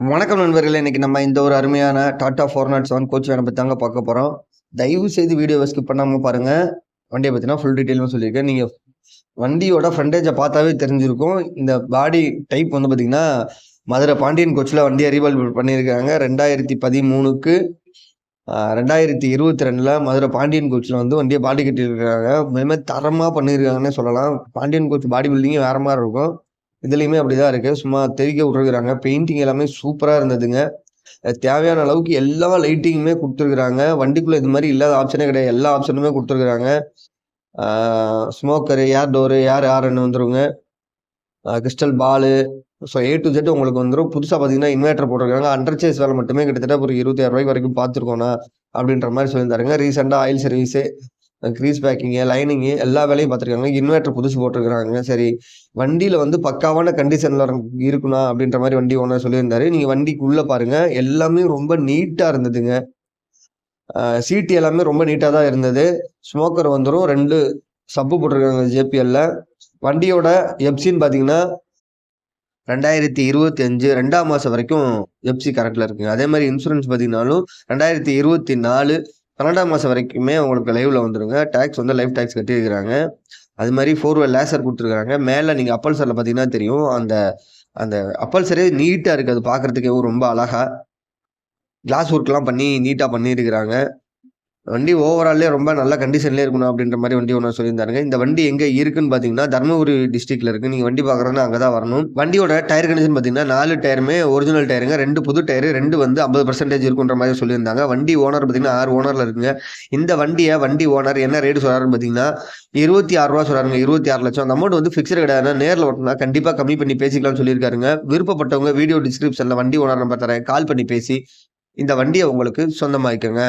வணக்கம் நண்பர்களே இன்றைக்கி நம்ம இந்த ஒரு அருமையான Tata four not seven coach வேனை பற்றி தாங்க பார்க்க போகிறோம் தயவு செய்து வீடியோவை ஸ்கிப் பண்ணாமல் பாருங்கள் வண்டியை பற்றினா ஃபுல் டீட்டெயிலும் சொல்லியிருக்கேன். நீங்கள் வண்டியோட ஃப்ரண்டேஜை பார்த்தாவே தெரிஞ்சிருக்கும். இந்த பாடி டைப் வந்து பார்த்தீங்கன்னா மதுரை பாண்டியன் கோச்சில் வண்டியை ரீவால்வ் பண்ணியிருக்காங்க. ரெண்டாயிரத்தி பதிமூணுக்கு ரெண்டாயிரத்தி இருபத்தி ரெண்டில் மதுரை பாண்டியன் கோச்சில் வந்து வண்டியை பாடி கட்டியிருக்காங்க. மேலுமே தரமாக பண்ணியிருக்காங்கன்னே சொல்லலாம். பாண்டியன் கோச் பாடி பில்டிங்கே வேறு மாதிரி இருக்கும். இதுலேயுமே அப்படி தான் இருக்குது சும்மா தெறிக்க விட்ருக்குறாங்க பெயிண்டிங் எல்லாமே சூப்பராக இருந்ததுங்க. தேவையான அளவுக்கு எல்லா லைட்டிங்குமே கொடுத்துருக்குறாங்க. வண்டிக்குள்ளே இது மாதிரி இல்லாத ஆப்ஷனே கிடையாது. எல்லா ஆப்ஷனுமே கொடுத்துருக்குறாங்க. ஸ்மோக்கரு ஏர் டோரு ஏர் ஆர்ன்னு வந்துருங்க. Crystal ball so A to Z உங்களுக்கு வந்துடும் புதுசாக பார்த்தீங்கன்னா இன்வெர்டர் போட்டிருக்காங்க. அண்டர் சேஸ் வேலை மட்டுமே கிட்டத்தட்ட ஒரு இருபத்தாயிரம் ரூபாய்க்கு வரைக்கும் பார்த்துருக்கோண்ணா அப்படின்ற மாதிரி சொல்லியிருந்தாருங்க. ரீசெண்டாக oil service grease packing lining எல்லா வேலையும் பார்த்துருக்காங்க. இன்வெர்டர் புதுசு போட்டிருக்கிறாங்க. சரி வண்டியில் வந்து பக்காவான கண்டிஷனில் இருக்குண்ணா அப்படின்ற மாதிரி வண்டி ஓனர் சொல்லியிருந்தாரு. நீங்கள் வண்டிக்குள்ளே பாருங்கள் எல்லாமே ரொம்ப நீட்டாக இருந்ததுங்க. சீட்டு எல்லாமே ரொம்ப நீட்டாக தான் இருந்தது. ஸ்மோக்கர் வந்துடும் ரெண்டு சப்பு போட்டிருக்காங்க ஜேபிஎல்ல வண்டியோட எப்சின்னு பார்த்தீங்கன்னா ரெண்டாயிரத்தி இருபத்தி அஞ்சு ரெண்டாம் மாதம் வரைக்கும் எப்சி கரெக்டில் இருக்குங்க அதே மாதிரி இன்சூரன்ஸ் பார்த்தீங்கன்னாலும் ரெண்டாயிரத்தி இருபத்தி நாலு பன்னெண்டாம் மாதம் வரைக்குமே உங்களுக்கு லைவில் வந்துருங்க. டேக்ஸ் வந்து லைஃப் டேக்ஸ் கட்டியிருக்கிறாங்க. அது மாதிரி ஃபோர் வே லேசர் கொடுத்துருக்காங்க மேலே நீங்கள் அப்பல்சரில் பார்த்தீங்கன்னா தெரியும். அந்த அந்த அப்பல்சரே நீட்டாக இருக்குது அது பார்க்குறதுக்கே ரொம்ப அழகாக கிளாஸ் ஒர்க்லாம் பண்ணி நீட்டாக பண்ணியிருக்கிறாங்க. வண்டி ஓவராலே ரொம்ப நல்ல கண்டிஷன்லேயே இருக்கணும் அப்படின்ற மாதிரி வண்டி ஒன்று சொல்லியிருந்தாருங்க. இந்த வண்டி எங்கே இருக்குன்னு பார்த்தீங்கன்னா தருமபுரி டிஸ்ட்ரிக்டில் இருக்குது நீங்கள் வண்டி பார்க்குறதுனா அங்கே தான் வரணும். வண்டியோட டயர் கண்டிஷன் பார்த்தீங்கன்னா நாலு டயருமே ஒரிஜினல் டயருங்க ரெண்டு புது டயரு ரெண்டு வந்து ஐம்பது பர்சன்டேஜ் இருக்குன்ற மாதிரி சொல்லியிருந்தாங்க. வண்டி ஓனர் பார்த்தீங்கன்னா ஆறு ஓனரில் இருக்குங்க. இந்த வண்டியை வண்டி ஓனர் என்ன ரேட்டு சொல்கிறாருன்னு பார்த்தீங்கன்னா இருபத்தி ஆறு ரூபா சொல்கிறாருங்க இருபத்தி ஆறு லட்சம். அந்த அமௌண்ட் வந்து ஃபிக்ஸ்டு கிடையாது நேரில் ஓட்டினா கண்டிப்பாக கம்மி பண்ணி பேசிக்கலாம்னு சொல்லியிருக்காருங்க. விருப்பப்பட்டவங்க வீடியோ டிஸ்கிரிப்ஷனில் வண்டி ஓனர் நம்பர் தரேன். கால் பண்ணி பேசி இந்த வண்டியை உங்களுக்கு சொந்தமாக்கிக்கோங்க.